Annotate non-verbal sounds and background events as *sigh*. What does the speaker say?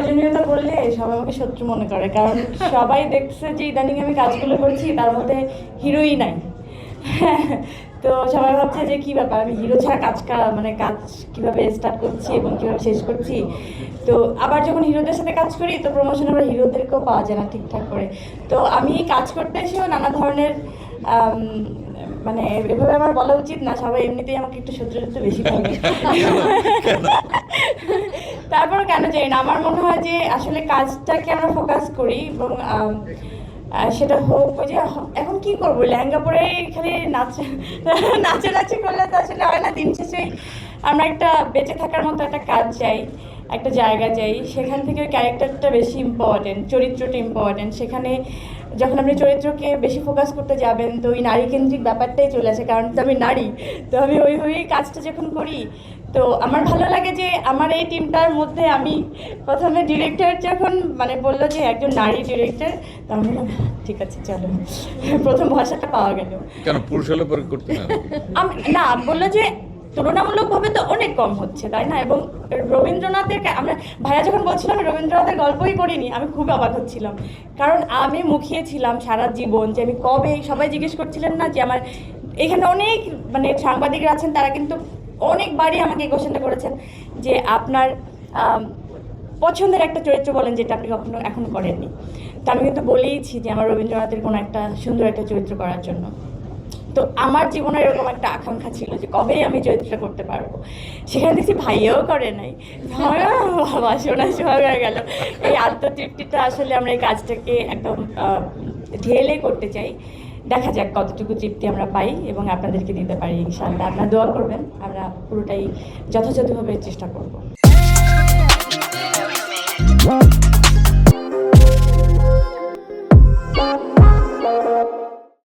প্রয়োজনীয়তা বললে সবাই আমাকে শত্রু মনে করে, কারণ সবাই দেখছে যে ইদানিং আমি কাজগুলো করছি, তার মধ্যে হিরোই নাই। তো সবাই ভাবছে যে কি ব্যাপার, আমি হিরো ছাড়া কাজ মানে কাজ কীভাবে স্টার্ট করছি এবং কীভাবে শেষ করছি? তো আবার যখন হিরোদের সাথে কাজ করি, তো প্রমোশন আমরা হিরোদেরকেও পাওয়া যায় না ঠিকঠাক করে। তো আমি কাজ করতে এসেও নানা ধরনের মানে এভাবে আমার বলা উচিত না, সবাই এমনিতেই আমাকে একটু করতে বেশি তারপর *laughs* কেন জানি না। আমার মনে হয় যে আসলে কাজটাকে আমরা ফোকাস করি এবং সেটা হোক যে এখন কি করব? লেহেঙ্গা পরে এখানে নাচ *laughs* নাচে নাচে করলে তো আসলে হয় না। দিন শেষে আমরা একটা বেঁচে থাকার মতো একটা কাজ চাই। একটা জায়গা চাই সেখান থেকে ক্যারেক্টারটা বেশি ইম্পর্টেন্ট চরিত্রটা ইম্পর্টেন্ট সেখানে যখন আপনি চরিত্রকে বেশি ফোকাস করতে যাবেন তো ওই নারী কেন্দ্রিক ব্যাপারটাই চলে আসে। কারণ তো আমি নারী তো আমি ওই হয়েই কাজটা যখন করি তো আমার ভালো লাগে যে আমার এই টিমটার মধ্যে আমি প্রথমে ডিরেক্টর যখন মানে বলল যে একজন নারী ডিরেক্টর তো আমি ঠিক আছে চলো। প্রথম ভাষাটা পাওয়া গেল। কেন পুরুষ হলে পরে করতে না বলল যে তুলনামূলকভাবে তো অনেক কম হচ্ছে, তাই না? এবং রবীন্দ্রনাথের আমরা ভাইয়া যখন বলছিলাম রবীন্দ্রনাথের গল্পই করিনি, আমি খুব অবাক হচ্ছিলাম। কারণ আমি মুখিয়েছিলাম সারা জীবন যে আমি কবে সবাই জিজ্ঞেস করছিলেন না যে আমার এখানে অনেক মানে সাংবাদিকরা আছেন, তারা কিন্তু অনেকবারই আমাকে এই কোশ্চেনটা করেছেন যে আপনার পছন্দের একটা চরিত্র বলেন যেটা আপনি কখনো এখনও করেননি। তো আমি কিন্তু বলেইছি যে আমার রবীন্দ্রনাথের কোনো একটা সুন্দর একটা চরিত্র করার জন্য। তো আমার জীবনে এরকম একটা আকাঙ্ক্ষা ছিল যে কবে আমি চরিত্রটা করতে পারব। সেখানে দেখছি ভাইয়াও করে নাই। বাবা শোনা হয়ে গেল। এই আত্মতৃপ্তিটা আসলে আমরা এই কাজটাকে একদম ঢেলে করতে চাই। দেখা যাক কতটুকু তৃপ্তি আমরা পাই এবং আপনাদেরকে দিতে পারি। ইনশাআল্লাহ আপনারা দোয়া করবেন। আমরা পুরোটাই যথাযথভাবে চেষ্টা করব।